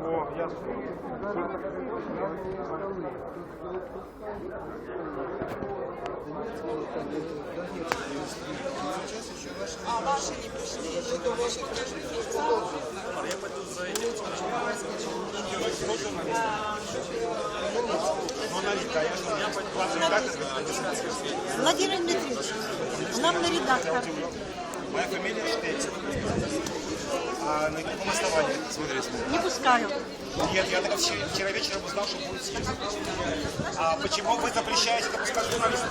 О, ясно. А ваши не пришли еще до ваших конечно. Я главный редактор. Владимир Дмитриевич, главный редактор. Моя фамилия Штельцев. А на каком основании? Смотрите. Не пускаю. Нет, я только вчера, вчера вечером узнал, что будет съезд. А почему вы запрещаете допускать журналистов?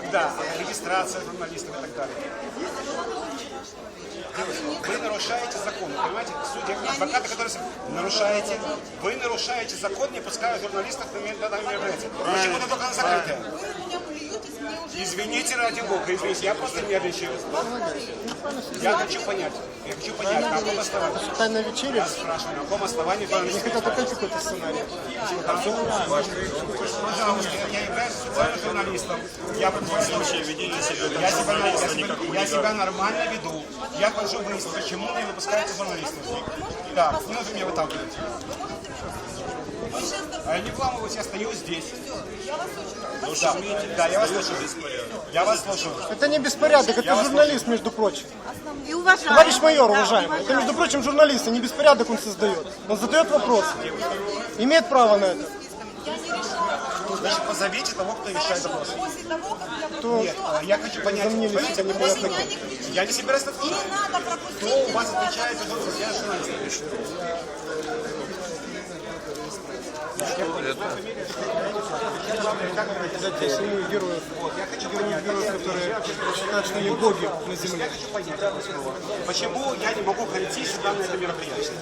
Когда? А Регистрация журналистов и так далее. Вы нарушаете закон, понимаете? Судьи, адвокаты, которые нарушаете, вы нарушаете закон, не пуская журналистов на на данное мероприятие. Почему-то только на закрытое. Вы на меня уже... Извините, ради бога, извините, я просто нервничаю. Я хочу понять, я хочу понять, на каком основании. Тайная вечеря. Я спрашиваю, на каком основании Я хотел такой какой-то сценарий. Пожалуйста, я являюсь социальным журналистом. Я вообще ведение себя я себя, я, себя, я себя нормально веду. Я хочу выяснить, почему не выпускаете журналистов. Так, не нужно меня выталкивать. А я не вламываюсь, я стою здесь. Ну, да, да, я вас слушаю. Я вас слушаю. Это не беспорядок, это журналист, между прочим. И уважаю. Товарищ майор, Да, уважаемый, это, между прочим, журналист, а не беспорядок он создает. Он задает вопросы. Имеет право на это. Значит, позовите того, кто решает вопрос. Я То Нет, а я хочу понять, Замнили понимаете, себя после непонятно меня я не собираюсь отвечать. надо пропустить. Кто у вас отвечает за? Я журналист. Сниму героев. Героев, героев, которые считают, что они боги на земле. Почему я не могу прийти сюда на это мероприятие?